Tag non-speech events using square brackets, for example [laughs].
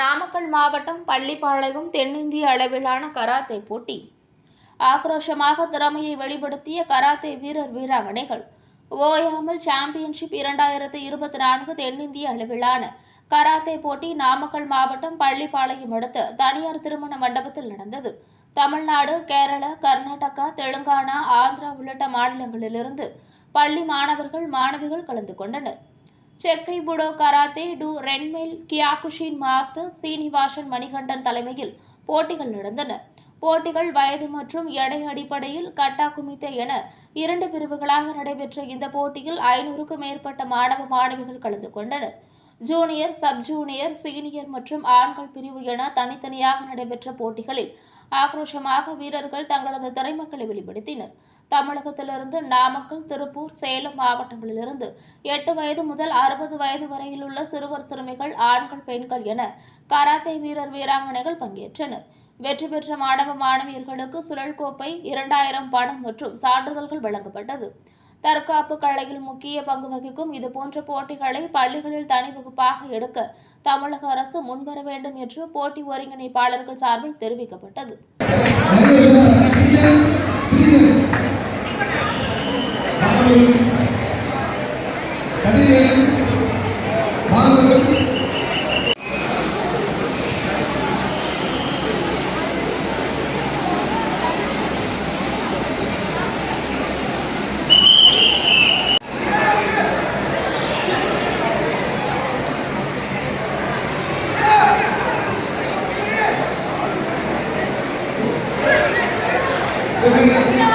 நாமக்கல் மாவட்டம் பள்ளிப்பாளையம் தென்னிந்திய அளவிலான கராத்தே போட்டி. ஆக்ரோஷமாக திறமையை வெளிப்படுத்திய கராத்தே வீரர் வீராங்கனைகள் ஓயாமல் சாம்பியன்ஷிப் இரண்டாயிரத்து இருபத்தி நான்கு தென்னிந்திய அளவிலான கராத்தே போட்டி நாமக்கல் மாவட்டம் பள்ளிப்பாளையம் அடுத்த தனியார் திருமண மண்டபத்தில் நடந்தது. தமிழ்நாடு கேரளா கர்நாடகா தெலுங்கானா ஆந்திரா உள்ளிட்ட மாநிலங்களிலிருந்து பள்ளி மாணவர்கள் மாணவிகள் கலந்து கொண்டனர். Seikai Budo karate do Renmei Kyokushin master Srinivasan Manikandan தலைமையில் போட்டிகள் நடந்தன. போட்டிகள் வயது மற்றும் எடை அடிப்படையில் கட்டா குமித்த என இரண்டு பிரிவுகளாக நடைபெற்ற இந்த போட்டியில் ஐநூறுக்கும் மேற்பட்ட மாணவ மாணவிகள் கலந்து கொண்டனர். ஜூனியர் சப் ஜூனியர் சீனியர் மற்றும் ஆண்கள் பிரிவு என தனித்தனியாக நடைபெற்ற போட்டிகளில் ஆக்ரோஷமாக வீரர்கள் தங்களது திறமைகளை வெளிப்படுத்தினர். தமிழகத்திலிருந்து நாமக்கல் திருப்பூர் சேலம் மாவட்டங்களிலிருந்து எட்டு வயது முதல் அறுபது வயது வரையிலுள்ள சிறுவர் சிறுமிகள் ஆண்கள் பெண்கள் என கராத்தே வீரர் வீராங்கனைகள் பங்கேற்றனர். வெற்றி பெற்ற மாணவ மாணவியர்களுக்கு சுழல் கோப்பை இரண்டாயிரம் பணம் மற்றும் சான்றிதழ்கள் வழங்கப்பட்டது. தற்காப்பு கலையில் முக்கிய பங்கு வகிக்கும் இதுபோன்ற போட்டிகளை பள்ளிகளில் தனி வகுப்பாக எடுக்க தமிழக அரசு முன்வர வேண்டும் என்று போட்டி ஒருங்கிணைப்பாளர்கள் சார்பில் தெரிவிக்கப்பட்டது. கதிரேன் Thank [laughs] you.